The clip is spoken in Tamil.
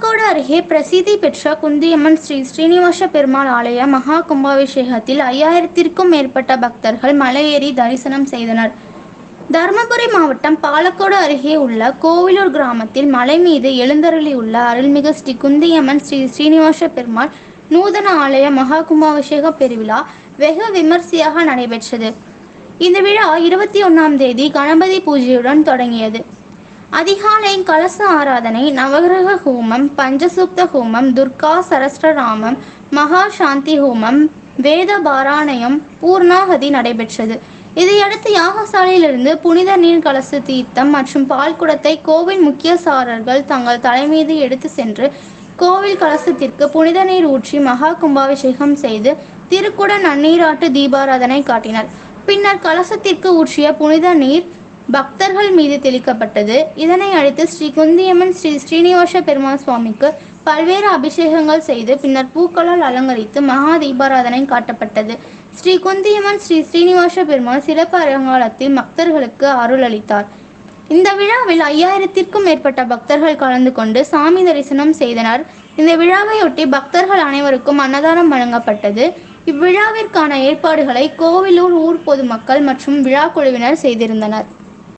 பாலக்கோடு அருகே பிரசித்தி பெற்ற குந்தியம்மன் ஸ்ரீ ஸ்ரீனிவாச பெருமாள் ஆலய மகா கும்பாபிஷேகத்தில் ஐயாயிரத்திற்கும் மேற்பட்ட பக்தர்கள் மலையேறி தரிசனம் செய்தனர். தருமபுரி மாவட்டம் பாலக்கோடு அருகே உள்ள கோவிலூர் கிராமத்தில் மலை மீது எழுந்தருளியுள்ள அருள்மிகு ஸ்ரீ குந்தியம்மன் ஸ்ரீ ஸ்ரீனிவாச பெருமாள் நூதன ஆலய மகா கும்பாபிஷேக பெருவிழா வெகு விமர்சையாக நடைபெற்றது. இந்த விழா இருபத்தி ஒன்றாம் தேதி கணபதி பூஜையுடன் தொடங்கியது. அதிகாலை கலச ஆராதனை நவகிரக ஹோமம் பஞ்சசூக்த ஹோமம் துர்கா சரஸ்ரராமம் மகா சாந்தி ஹோமம் வேத பாராயணம் பூர்ணாகதி நடைபெற்றது. இதையடுத்து யாகசாலையிலிருந்து புனித நீர் கலச தீர்த்தம் மற்றும் பால் குடத்தை கோவில் முக்கியசாரர்கள் தங்கள் தலைமீது எடுத்து சென்று கோவில் கலசத்திற்கு புனித நீர் ஊற்றி மகா கும்பாபிஷேகம் செய்து திருக்குட நன்னீராட்டு தீபாராதனை காட்டினர். பின்னர் கலசத்திற்கு ஊற்றிய புனித நீர் பக்தர்கள் மீது தெளிக்கப்பட்டது. இதனை அடுத்து ஸ்ரீ குந்தியம்மன் ஸ்ரீ ஸ்ரீனிவாச பெருமாள் சுவாமிக்கு பல்வேறு அபிஷேகங்கள் செய்து பின்னர் பூக்களால் அலங்கரித்து மகா தீபாராதனை காட்டப்பட்டது. ஸ்ரீ குந்தியம்மன் ஸ்ரீ ஸ்ரீனிவாச பெருமாள் சிறப்பு அலங்காரத்தில் பக்தர்களுக்கு அருள் அளித்தார். இந்த விழாவில் ஐயாயிரத்திற்கும் மேற்பட்ட பக்தர்கள் கலந்து கொண்டு சாமி தரிசனம் செய்தனர். இந்த விழாவையொட்டி பக்தர்கள் அனைவருக்கும் அன்னதானம் வழங்கப்பட்டது. இவ்விழாவிற்கான ஏற்பாடுகளை கோவிலூர் ஊர் பொதுமக்கள் மற்றும் விழா குழுவினர் செய்திருந்தனர்.